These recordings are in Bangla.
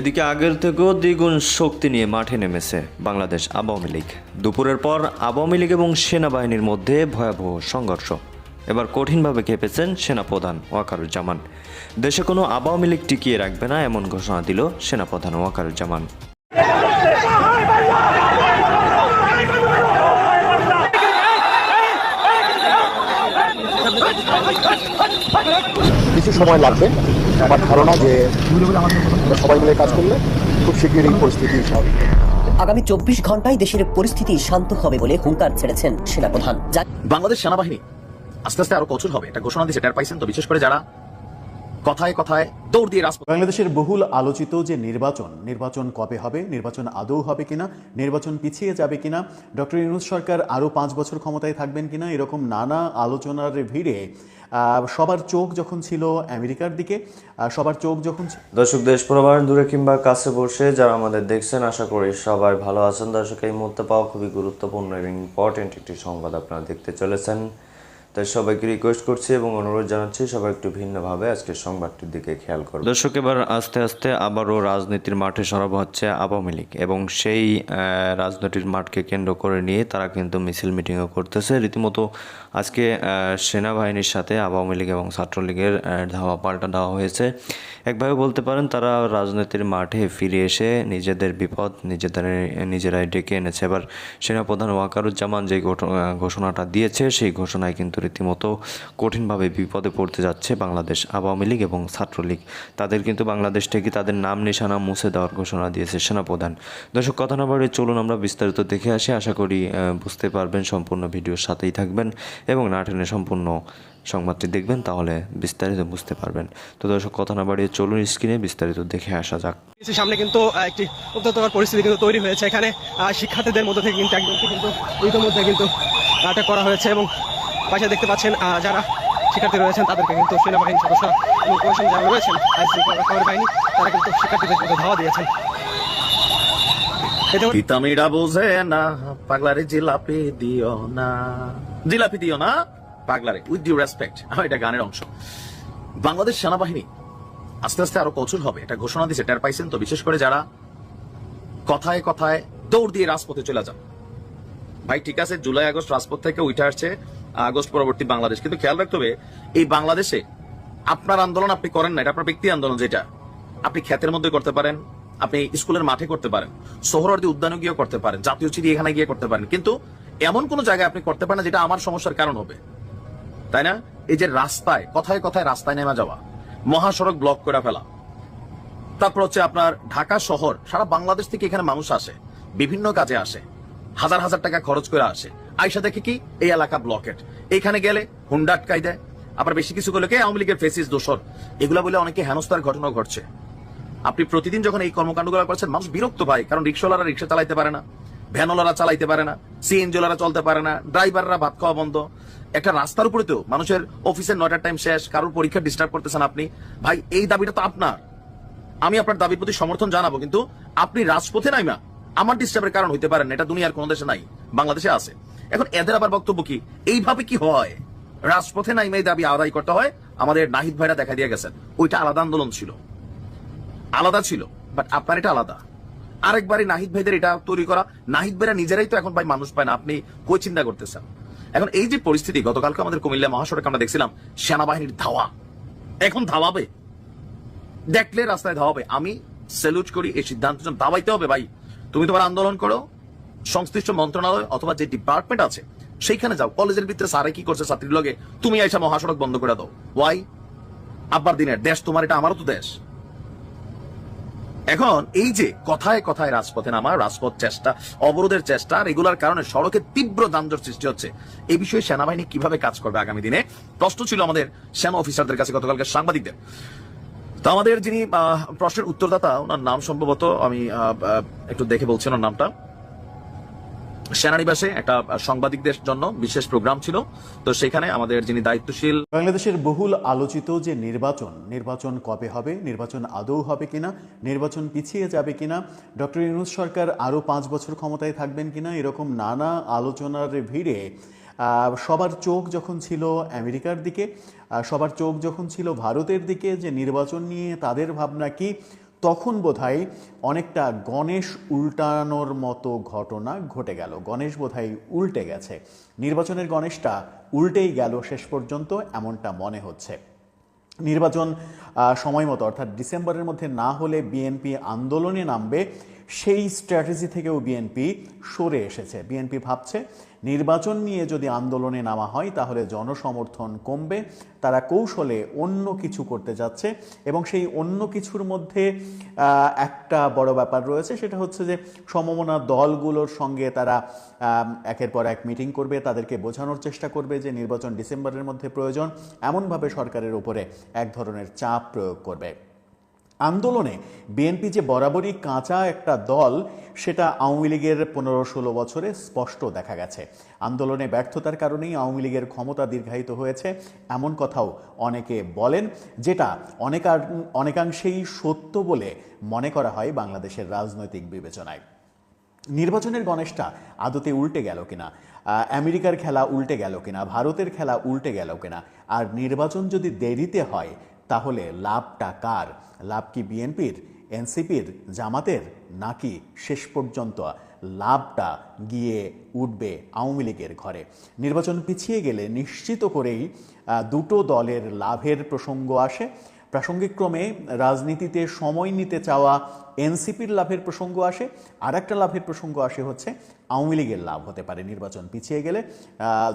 এদিকে আগের থেকেও দ্বিগুণ শক্তি নিয়ে মাঠে নেমেছে বাংলাদেশ আওয়ামী লীগ। দুপুরের পর আওয়ামী লীগ এবং সেনাবাহিনীর মধ্যে ভয়াবহ সংঘর্ষ। এবার কঠিনভাবে খেপেছেন সেনাপ্রধান ওয়াকারুজ্জামান। দেশে কোনো আওয়ামী লীগ টিকিয়ে রাখবে না এমন ঘোষণা দিল সেনাপ্রধান ওয়াকারুজ্জামান। সময় লাগবে। আমার ধারণা যে সবাই মিলে কাজ করলে খুব শীঘ্রই এই পরিস্থিতি স্বাভাবিক আগামী চব্বিশ ঘন্টায় দেশের পরিস্থিতি শান্ত হবে বলে হুঙ্কার ছেড়েছেন সেনাপ্রধান। বাংলাদেশ সেনাবাহিনী আস্তে আস্তে আরও কচুর হবে এটা ঘোষণা দিয়েছে টের পাইছেন তো বিশেষ করে যারা কথায় কথায় দৌড় দিয়ে রাজপথ বাংলাদেশের বহুল আলোচিত যে নির্বাচন নির্বাচন কবে হবে নির্বাচন আদৌ হবে কিনা নির্বাচন পিছিয়ে যাবে কিনা ডক্টর ইউনুস সরকার আরও পাঁচ বছর ক্ষমতায় থাকবেন কিনা এরকম নানা আলোচনার ভিড়ে সবার চোখ যখন ছিল আমেরিকার দিকে সবার চোখ যখন ছিল দর্শক দেশ প্রবাহ দূরে কিংবা কাছে বসে যারা আমাদের দেখছেন আশা করি সবাই ভালো আছেন। দর্শক এই মুহূর্তে পাওয়া খুবই গুরুত্বপূর্ণ এবং ইম্পর্টেন্ট একটি সংবাদ আপনারা দেখতে চলেছেন। তাই সবাইকে রিকোয়েস্ট করছি এবং অনুরোধ জানাচ্ছি সবাই একটু ভিন্নভাবে আজকের সংবাদটির দিকে খেয়াল করুন। দর্শক এবার আস্তে আস্তে আবারও রাজনীতির মাঠে সরব হচ্ছে আওয়ামী লীগ এবং সেই আহ, রাজনীতির মাঠকে কেন্দ্র করে নিয়ে তারা কিন্তু মিছিল মিটিংও করতেছে। রীতিমতো আজকে সেনাবাহিনীর সাথে আওয়ামী লীগ এবং ছাত্রলীগের ধাওয়া পাল্টা দেওয়া হয়েছে। একভাবে বলতে পারেন তারা রাজনীতির মাঠে ফিরে এসে নিজেদের বিপদ নিজেদের নিজেরাই ডেকে এনেছে। এবার সেনাপ্রধান ওয়াকারুজ্জামান যে ঘোষণাটা দিয়েছে সেই ঘোষণায় কিন্তু রীতিমতো কঠিনভাবে বিপদে পড়তে যাচ্ছে বাংলাদেশ আওয়ামী লীগ এবং ছাত্রলীগ। তাদের কিন্তু বাংলাদেশ থেকে তাদের নাম, নিশানা মুছে দেওয়ার ঘোষণা দিয়েছে সেনাপ্রধান। দর্শক, কথা না বাড়িয়ে চলুন আমরা বিস্তারিত দেখে আসি। আশা করি বুঝতে পারবেন সম্পূর্ণ ভিডিওর সাথেই থাকবেন এবং না টেনে সম্পূর্ণ সংবাদটি দেখবেন, তাহলে বিস্তারিত বুঝতে পারবেন। তো দর্শক, কথা না বাড়িয়ে চলুন স্ক্রিনে বিস্তারিত দেখে আসা যাক। সামনে কিন্তু একটি উত্তরতর পরিস্থিতি কিন্তু তৈরি হয়েছে। এখানে শিক্ষার্থীদের মধ্যে থেকে কিন্তু একজনকে কিন্তু ইতিমধ্যে কিন্তু আটক করা হয়েছে এবং পাশে দেখতে পাচ্ছেন যারা শিক্ষার্থী রয়েছেন, তাদেরকে কিন্তু সেনাবাহিনী সদস্যরা এবং প্রশাসন যারা রয়েছেন বাহিনী, তারা কিন্তু শিক্ষার্থীদের কিন্তু ধাওয়া দিয়েছেন। পিতামিরা বোঝে না, পাগলারে জিলাপি দিও না। জিলাপি দিও না? পাগলারে উইথ ডিউ রেসপেক্ট এটা গানের অংশ। বাংলাদেশ সেনাবাহিনী আস্তে আস্তে আরও কঠোর হবে, এটা ঘোষণা দিয়েছে টের পাইছেন তো, বিশেষ করে যারা কথায় কথায় দৌড় দিয়ে রাজপথে চলে যান। ভাই, ঠিক আছে, জুলাই আগস্ট রাজপথ থেকে উঠে আসছে আগস্ট পরবর্তী বাংলাদেশ। কিন্তু খেয়াল রাখতে হবে, এই বাংলাদেশে আপনার আন্দোলন আপনি করেন না, এটা আপনার ব্যক্তি আন্দোলন যেটা। আপনি ক্ষেতের মধ্যে করতে পারেন, আপনি স্কুলের মাঠে করতে পারেন সোহরওয়ার্দী উদ্যানে গিয়ে করতে পারেন, জাতীয় চিড়িয়াখানায় গিয়ে করতে পারেন। কিন্তু এমন কোন জায়গায় আপনি করতে পারেন যেটা আমার সমস্যার কারণ হবে। তাই না? এই যে রাস্তায়, কথায় কথায় রাস্তায় নেমে যাওয়া, মহাসড়ক ব্লক করে ফেলা। তারপর হচ্ছে আপনার ঢাকা শহর, সারা বাংলাদেশ থেকে এখানে মানুষ আসে, বিভিন্ন কাজে আসে। হাজার হাজার টাকা খরচ করে আসে। আইসা দেখে কি? এই এলাকা ব্লকেট এখানে গেলে হুন্ডা আটকাই দেয়। আবার বেশি কিছু করলে কে? আওয়ামী লীগের ফেসিস দোষর। এগুলা বলে অনেকে হেনস্থার ঘটনা ঘটছে। আপনি প্রতিদিন যখন এই কর্মকাণ্ডগুলো করছেন, মানুষ বিরক্ত ভাই, কারণ রিক্সাওয়ালারা রিক্সা চালাইতে পারে না, ভ্যানওয়ালারা চালাইতে পারে না সিএনজিওয়ালারা চলতে পারে না, ড্রাইভাররা ভাত খাওয়া বন্ধ। একটা রাস্তার উপরে তো মানুষের অফিসের নয়টার টাইম শেষ, কারোর পরীক্ষা ডিস্টার্ব করতেছেন আপনি। ভাই, এই দাবিটা তো আপনার। আমি আপনার দাবির প্রতি সমর্থন জানাব, কিন্তু আপনি রাজপথে নাই না আমার ডিস্টার্বের কারণ হইতে পারেন। এটা দুনিয়ার কোনো দেশে নাই, বাংলাদেশে আছে। এখন এদের আবার বক্তব্য কি? এইভাবে কি হয়? রাজপথে নাই এই দাবি আদায় করতে হয়, আমাদের নাহিদ ভাইরা দেখা দিয়ে গেছেন। ওইটা আলাদা আন্দোলন ছিল। আলাদা ছিল বাট আপনার এটা আলাদা। আরেকবারই নাহিদ ভাইদের এটা তৈরি করা, নাহিদ ভাইরা নিজেরাই তো এখন ভাই মানুষ পায় না, আপনি কই চিন্তা করতেছেন? এখন এই যে পরিস্থিতি, গতকালকে আমাদের কুমিল্লা মহাসড়কে আমরা দেখছিলাম, সেনাবাহিনীর ধাওয়া। এখন ধাওয়াবে। দেখলে রাস্তায় ধাওয়াবে। আমি স্যালুট করি, এই সিদ্ধান্ত দাবাইতে হবে ভাই। তুমি তোমার আন্দোলন করো, সংশ্লিষ্ট মন্ত্রণালয় অথবা যে ডিপার্টমেন্ট আছে, সেইখানে যাও। কলেজের ভিতরে স্যারে কি করছে ছাত্রীর লগে? তুমি আইসা মহাসড়ক বন্ধ করে দাও। ওয়াই আব্বার দিনের দেশ তোমার, এটা আমারও তো দেশ। এখন এই যে কথায় কথায় রাজপথে নামা, রাজপথ চেষ্টা, অবরোধের চেষ্টা রেগুলার কারণে সড়কে তীব্র যানজট সৃষ্টি হচ্ছে এই বিষয়ে সেনাবাহিনী কীভাবে কাজ করবে আগামী দিনে? প্রশ্ন ছিল আমাদের সেনা অফিসারদের কাছে গতকালকে সাংবাদিকদের। তো আমাদের যিনি প্রশ্নের উত্তরদাতা, ওনার নাম সম্ভবত আমি একটু দেখে বলছি ওনার নামটা। সেনানিবাসে একটা সাংবাদিকদের জন্য বিশেষ প্রোগ্রাম ছিল। তো সেখানে আমাদের যিনি দায়িত্বশীল বাংলাদেশের বহুল আলোচিত যে নির্বাচন নির্বাচন কবে হবে, নির্বাচন আদৌ হবে কিনা, নির্বাচন পিছিয়ে যাবে কিনা, ডক্টর ইউনুস সরকার আরও পাঁচ বছর ক্ষমতায় থাকবেন কিনা, এরকম নানা আলোচনার ভিড়ে সবার চোখ যখন ছিল আমেরিকার দিকে সবার চোখ যখন ছিল ভারতের দিকে যে নির্বাচন নিয়ে তাদের ভাবনা কি, তখন বোধহয় অনেকটা গণেশ উল্টানোর মতো ঘটনা ঘটে গেল। গণেশ বোধহয় উল্টে গেছে। নির্বাচনের গণেশটা উল্টেই গেল শেষ পর্যন্ত, এমনটা মনে হচ্ছে। নির্বাচন সময় মতো, অর্থাৎ ডিসেম্বরের মধ্যে না হলে বিএনপি আন্দোলনে নামবে সেই স্ট্র্যাটেজি থেকেও বিএনপি সরে এসেছে। বিএনপি ভাবছে, নির্বাচন নিয়ে যদি আন্দোলনে নামা হয়, তাহলে জনসমর্থন কমবে, তারা কৌশলে অন্য কিছু করতে যাচ্ছে এবং সেই অন্য কিছুর মধ্যে একটা বড় ব্যাপার রয়েছে, সেটা হচ্ছে যে সমমনা দলগুলোর সঙ্গে তারা একের পর এক মিটিং করবে, তাদেরকে বোঝানোর চেষ্টা করবে যে নির্বাচন ডিসেম্বরের মধ্যে প্রয়োজন, এমনভাবে সরকারের উপরে এক ধরনের চাপ প্রয়োগ করবে। আন্দোলনে বিএনপি যে বরাবরই কাঁচা একটা দল, সেটা আওয়ামী লীগের পনেরো ষোলো বছরে স্পষ্ট দেখা গেছে। আন্দোলনে ব্যর্থতার কারণেই আওয়ামী লীগের ক্ষমতা দীর্ঘায়িত হয়েছে, এমন কথাও অনেকে বলেন, যেটা অনেকা, অনেকাংশেই সত্য বলে মনে করা হয় বাংলাদেশের রাজনৈতিক বিবেচনায়। নির্বাচনের গণেশটা আদতে উল্টে গেল কিনা? আমেরিকার খেলা উল্টে গেল কিনা? ভারতের খেলা উল্টে গেল কিনা? আর নির্বাচন যদি দেরিতে হয় তাহলে লাভটা কার? লাভ কি বিএনপির, এনসিপির, জামাতের, নাকি শেষ পর্যন্ত লাভটা গিয়ে উঠবে আওয়ামী লীগের ঘরে? নির্বাচন পিছিয়ে গেলে নিশ্চিত করেই দুটো দলের লাভের প্রসঙ্গ আসে। প্রাসঙ্গিক ক্রমে রাজনীতিতে সময় নিতে চাওয়া এনসিপির লাভের প্রসঙ্গ আসে আর একটা লাভের প্রসঙ্গ আসে হচ্ছে আওয়ামী লীগের লাভ হতে পারে। নির্বাচন পিছিয়ে গেলে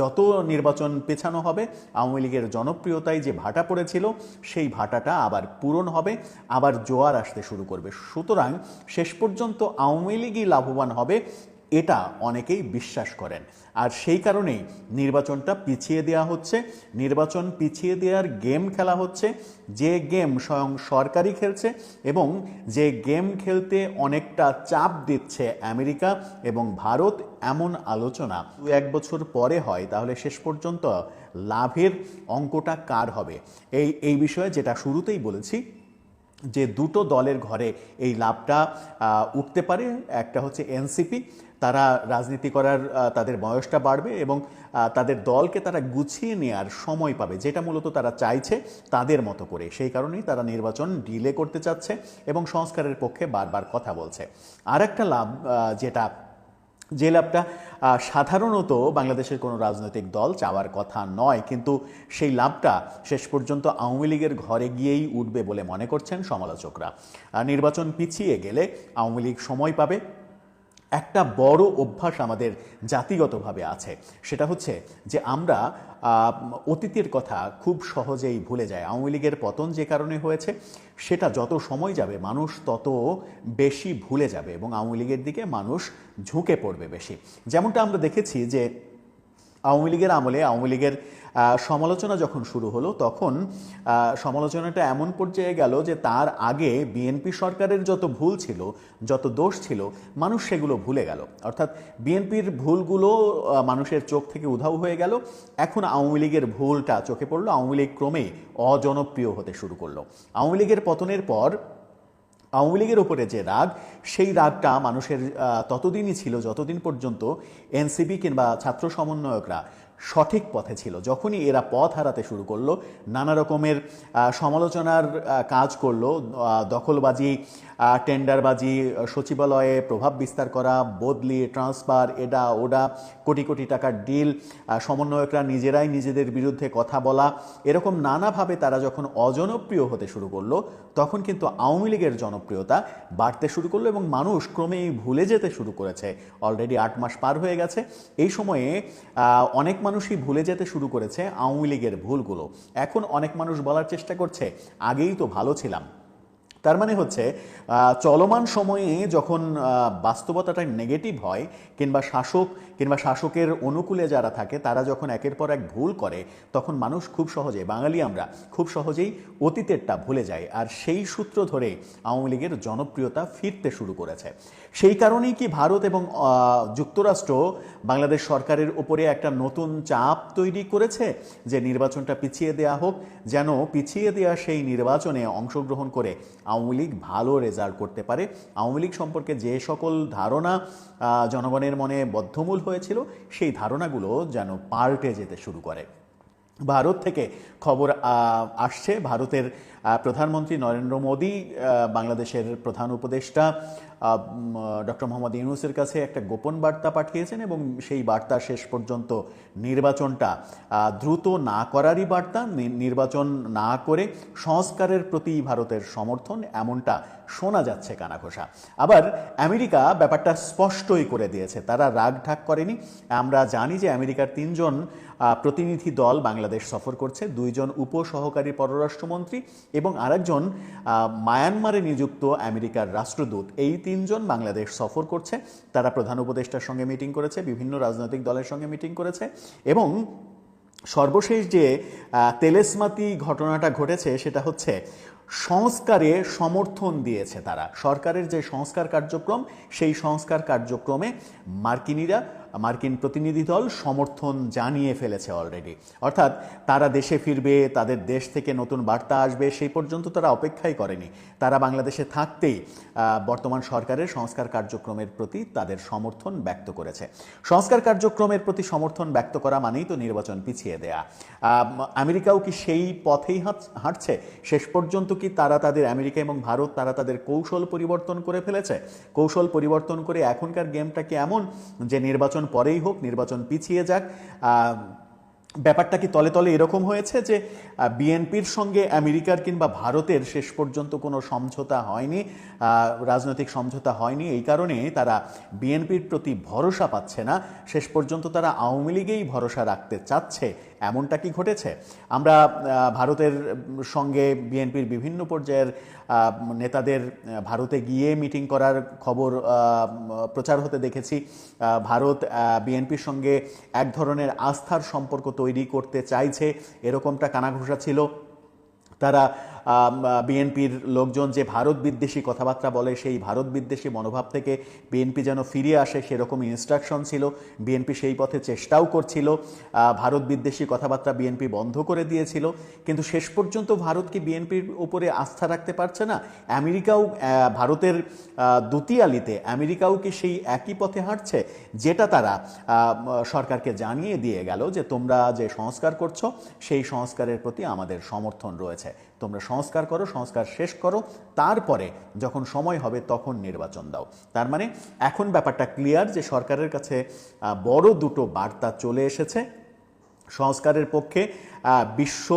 যত নির্বাচন পেছানো হবে, আওয়ামী লীগের জনপ্রিয়তায় যে ভাটা পড়েছিল, সেই ভাটাটা আবার পূরণ হবে, আবার জোয়ার আসতে শুরু করবে। সুতরাং শেষ পর্যন্ত আওয়ামী লীগই লাভবান হবে এটা অনেকেই বিশ্বাস করেন। আর সেই কারণেই নির্বাচনটা পিছিয়ে দেওয়া হচ্ছে। নির্বাচন পিছিয়ে দেওয়ার গেম খেলা হচ্ছে। যে গেম স্বয়ং সরকারই খেলছে এবং যে গেম খেলতে অনেকটা চাপ দিচ্ছে আমেরিকা এবং ভারত এমন আলোচনা দু এক বছর পরে হয়, তাহলে শেষ পর্যন্ত লাভের অঙ্কটা কার হবে? এই এই বিষয়ে যেটা শুরুতেই বলেছি, যে দুটো দলের ঘরে এই লাভটা উঠতে পারে। একটা হচ্ছে এনসিপি তারা রাজনীতি করার তাদের বয়সটা বাড়বে এবং তাদের দলকে তারা গুছিয়ে নেওয়ার সময় পাবে, যেটা মূলত তারা চাইছে তাদের মতো করে। সেই কারণেই তারা নির্বাচন ডিলে করতে চাচ্ছে এবং সংস্কারের পক্ষে বারবার কথা বলছে। আর একটা লাভ যেটা, যে লাভটা সাধারণত বাংলাদেশের কোনো রাজনৈতিক দল চাওয়ার কথা নয়, কিন্তু সেই লাভটা শেষ পর্যন্ত আওয়ামী লীগের ঘরে গিয়েই উঠবে বলে মনে করছেন সমালোচকরা। নির্বাচন পিছিয়ে গেলে আওয়ামী লীগ সময় পাবে একটা বড় অভ্যাস আমাদের জাতিগতভাবে আছে। সেটা হচ্ছে যে আমরা অতীতের কথা খুব সহজেই ভুলে যায় আওয়ামী লীগের পতন যে কারণে হয়েছে, সেটা যত সময় যাবে মানুষ তত বেশি ভুলে যাবে এবং আওয়ামী লীগের দিকে মানুষ ঝুঁকে পড়বে বেশি। যেমনটা আমরা দেখেছি যে আওয়ামী লীগের আমলে আওয়ামী লীগের সমালোচনা যখন শুরু হলো, তখন সমালোচনাটা এমন পর্যায়ে গেল যে তার আগে বিএনপি সরকারের যত ভুল ছিল, যত দোষ ছিল, মানুষ সেগুলো ভুলে গেল। অর্থাৎ বিএনপির ভুলগুলো মানুষের চোখ থেকে উধাও হয়ে গেল। এখন আওয়ামী লীগের ভুলটা চোখে পড়ল, আওয়ামী লীগ ক্রমেই অজনপ্রিয় হতে শুরু করল। আওয়ামী লীগের পতনের পর, আওয়ামী লীগের উপরে যে রাগ, সেই রাগটা মানুষের ততদিনই ছিল, যতদিন পর্যন্ত এনসিপি কিংবা ছাত্র সমন্বয়করা সঠিক পথে ছিল। যখনই এরা পথ হারাতে শুরু করল, নানা রকমের সমালোচনার কাজ করল দখলবাজি টেন্ডারবাজি, সচিবালয়ে প্রভাব বিস্তার করা, বদলি, ট্রান্সফার এডা ওডা কোটি কোটি টাকার ডিল সমন্বয়করা নিজেরাই নিজেদের বিরুদ্ধে কথা বলা, এরকম নানাভাবে তারা যখন অজনপ্রিয় হতে শুরু করল, তখন কিন্তু আওয়ামী লীগের জনপ্রিয়তা বাড়তে শুরু করল এবং মানুষ ক্রমেই ভুলে যেতে শুরু করেছে। অলরেডি আট মাস পার হয়ে গেছে। এই সময়ে অনেক মানুষই ভুলে যেতে শুরু করেছে আওয়ামী লীগের ভুলগুলো। এখন অনেক মানুষ বলার চেষ্টা করছে, আগেই তো ভালো ছিলাম। তার মানে হচ্ছে চলমান সময়ে যখন বাস্তবতাটা নেগেটিভ হয়, কিংবা শাসক, কিংবা শাসকের অনুকূলে যারা থাকে, তারা যখন একের পর এক ভুল করে, তখন মানুষ খুব সহজে, বাঙালি আমরা, খুব সহজেই অতীতেরটা ভুলে যায় আর সেই সূত্র ধরে আওয়ামী লীগের জনপ্রিয়তা ফিরতে শুরু করেছে। সেই কারণেই কি ভারত এবং যুক্তরাষ্ট্র বাংলাদেশ সরকারের উপরে একটা নতুন চাপ তৈরি করেছে, যে নির্বাচনটা পিছিয়ে দেয়া হোক, যেন পিছিয়ে দেওয়া সেই নির্বাচনে অংশগ্রহণ করে আওয়ামী লীগ ভালো রেজাল্ট করতে পারে। আওয়ামী লীগ সম্পর্কে যে সকল ধারণা জনগণের মনে বদ্ধমূল হয়েছিল, সেই ধারণাগুলো যেন পাল্টে যেতে শুরু করে। ভারত থেকে খবর আসছে, ভারতের প্রধানমন্ত্রী নরেন্দ্র মোদী বাংলাদেশের প্রধান উপদেষ্টা ডক্টর মোহাম্মদ ইউনুসের কাছে একটা গোপন বার্তা পাঠিয়েছেন এবং সেই বার্তা শেষ পর্যন্ত নির্বাচনটা দ্রুত না করারই বার্তা নির্বাচন না করে সংস্কারের প্রতি ভারতের সমর্থন এমনটা শোনা যাচ্ছে কানাঘোষা। আবার আমেরিকা ব্যাপারটা স্পষ্টই করে দিয়েছে, তারা রাগ ঢাক করেনি। আমরা জানি যে আমেরিকার তিনজন প্রতিনিধি দল বাংলাদেশ সফর করছে, দুইজন উপসহকারী পররাষ্ট্রমন্ত্রী এবং আরেকজন মায়ানমারে নিযুক্ত আমেরিকার রাষ্ট্রদূত। এই তিনজন বাংলাদেশ সফর করছে। তারা প্রধান উপদেষ্টার সঙ্গে মিটিং করেছে, বিভিন্ন রাজনৈতিক দলের সঙ্গে মিটিং করেছে এবং সর্বশেষ যে তেলেসমাতি ঘটনাটা ঘটেছে সেটা হচ্ছে সংস্কারে সমর্থন দিয়েছে তারা। সরকারের যে সংস্কার কার্যক্রম, সেই সংস্কার কার্যক্রমে মার্কিনিরা, মার্কিন প্রতিনিধি দল সমর্থন জানিয়ে ফেলেছে অলরেডি অর্থাৎ তারা দেশে ফিরবে, তাদের দেশ থেকে নতুন বার্তা আসবে, সেই পর্যন্ত তারা অপেক্ষাই করেনি। তারা বাংলাদেশে থাকতেই বর্তমান সরকারের সংস্কার কার্যক্রমের প্রতি তাদের সমর্থন ব্যক্ত করেছে। সংস্কার কার্যক্রমের প্রতি সমর্থন ব্যক্ত করা মানেই তো নির্বাচন পিছিয়ে দেয়া। আমেরিকাও কি সেই পথেই হাঁটছে? শেষ পর্যন্ত কি তারা তাদের আমেরিকা এবং ভারত, তারা তাদের কৌশল পরিবর্তন করে ফেলেছে? কৌশল পরিবর্তন করে এখনকার গেমটা কি এমন যে নির্বাচন পরেই হোক, নির্বাচন পিছিয়ে যাক? ব্যাপারটা কি তলে তলে এরকম হয়েছে যে বিএনপির সঙ্গে আমেরিকার কিংবা ভারতের শেষ পর্যন্ত কোনো সমঝোতা হয়নি? রাজনৈতিক সমঝোতা হয়নি। এই কারণে তারা বিএনপির প্রতি ভরসা পাচ্ছে না। শেষ পর্যন্ত তারা আওয়ামী লীগেই ভরসা রাখতে চাচ্ছে। এমনটা কি ঘটেছে? আমরা ভারতের সঙ্গে বিএনপির বিভিন্ন পর্যায়ের নেতাদের ভারতে গিয়ে মিটিং করার খবর প্রচার হতে দেখেছি। ভারত বিএনপির সঙ্গে এক ধরনের আস্থার সম্পর্ক তৈরি করতে চাইছে। এরকমটা কানাঘোষা ছিল। তারা বিএনপির লোকজন যে ভারত বিদ্বেষী কথাবার্তা বলে সেই ভারত বিদ্বেষী মনোভাব থেকে বিএনপি যেন ফিরে আসে সেরকম ইনস্ট্রাকশন ছিল। বিএনপি সেই পথে চেষ্টাও করছিল। ভারত বিদ্বেষী কথাবার্তা বিএনপি বন্ধ করে দিয়েছিল। কিন্তু শেষ পর্যন্ত ভারত কি বিএনপির উপরে আস্থা রাখতে পারছে না? আমেরিকাও ভারতের আহ, দুতিয়ালিতে আমেরিকাও কি সেই একই পথে হাঁটছে? যেটা তারা সরকারকে জানিয়ে দিয়ে গেল যে তোমরা যে সংস্কার করছ সেই সংস্কারের প্রতি আমাদের সমর্থন রয়েছে। তোমরা সংস্কার করো, সংস্কার শেষ করো, তারপরে যখন সময় হবে তখন নির্বাচন দাও। তার মানে এখন ব্যাপারটা ক্লিয়ার যে সরকারের কাছে বড় দুটো বার্তা চলে এসেছে। সংস্কারের পক্ষে বিশ্ব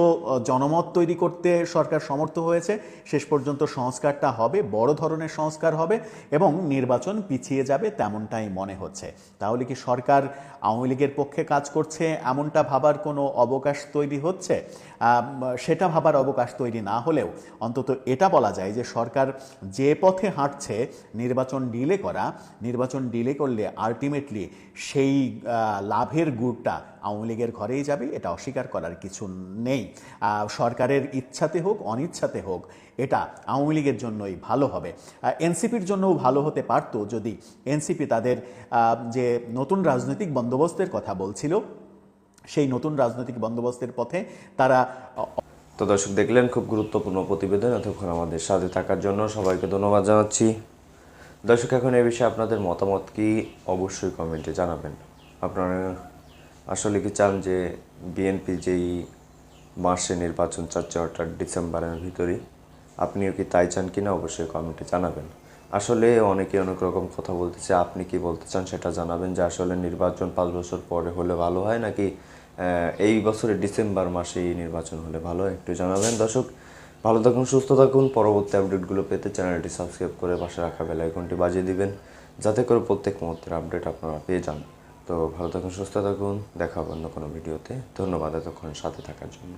জনমত তৈরি করতে সরকার সমর্থ হয়েছে। শেষ পর্যন্ত সংস্কারটা হবে, বড় ধরনের সংস্কার হবে এবং নির্বাচন পিছিয়ে যাবে তেমনটাই মনে হচ্ছে। তাহলে কি সরকার আওয়ামী লীগের পক্ষে কাজ করছে এমনটা ভাবার কোনো অবকাশ তৈরি হচ্ছে? সেটা ভাবার অবকাশ তৈরি না হলেও অন্তত এটা বলা যায় যে সরকার যে পথে হাঁটছে, নির্বাচন ডিলে করা, নির্বাচন ডিলে করলে আলটিমেটলি সেই লাভের গুড়টা আওয়ামী লীগের ঘরেই যাবে, এটা অস্বীকার করার কিছু নেই। আহ, সরকারের ইচ্ছাতে হোক অনিচ্ছাতে হোক এটা আওয়ামী লীগের জন্যই ভালো হবে। এনসিপির জন্যও ভালো হতে পারত যদি এনসিপি তাদের যে নতুন রাজনৈতিক বন্দোবস্তের কথা বলছিল সেই নতুন রাজনৈতিক বন্দোবস্তের পথে তারা তো দর্শক দেখলেন খুব গুরুত্বপূর্ণ প্রতিবেদন এতক্ষণ আমাদের সাথে থাকার জন্য সবাইকে ধন্যবাদ জানাচ্ছি। দর্শক এখন এ বিষয়ে আপনাদের মতামত কি? অবশ্যই কমেন্টে জানাবেন। আপনারা আসলে কি চান যে বিএনপি যেই মাসে নির্বাচন চাচ্ছে অর্থাৎ ডিসেম্বরের ভিতরেই আপনিও কি তাই চান কিনা অবশ্যই কমেন্টে জানাবেন। আসলে অনেকে অনেক রকম কথা বলতেছে, আপনি কি বলতে চান সেটা জানাবেন যে আসলে নির্বাচন পাঁচ বছর পরে হলে ভালো হয় নাকি এই বছরে ডিসেম্বর মাসেই নির্বাচন হলে ভালো হয় একটু জানাবেন। দর্শক, ভালো থাকুন, সুস্থ থাকুন। পরবর্তী আপডেটগুলো পেতে চ্যানেলটি সাবস্ক্রাইব করে পাশে রাখা বেল আইকনটি বাজিয়ে দিবেন, যাতে করে প্রত্যেক মুহূর্তের আপডেট আপনারা পেয়ে যান। তো ভালো থাকুন, সুস্থ থাকুন, দেখা হবে অন্য কোনো ভিডিওতে। ধন্যবাদ এতক্ষণ সাথে থাকার জন্য।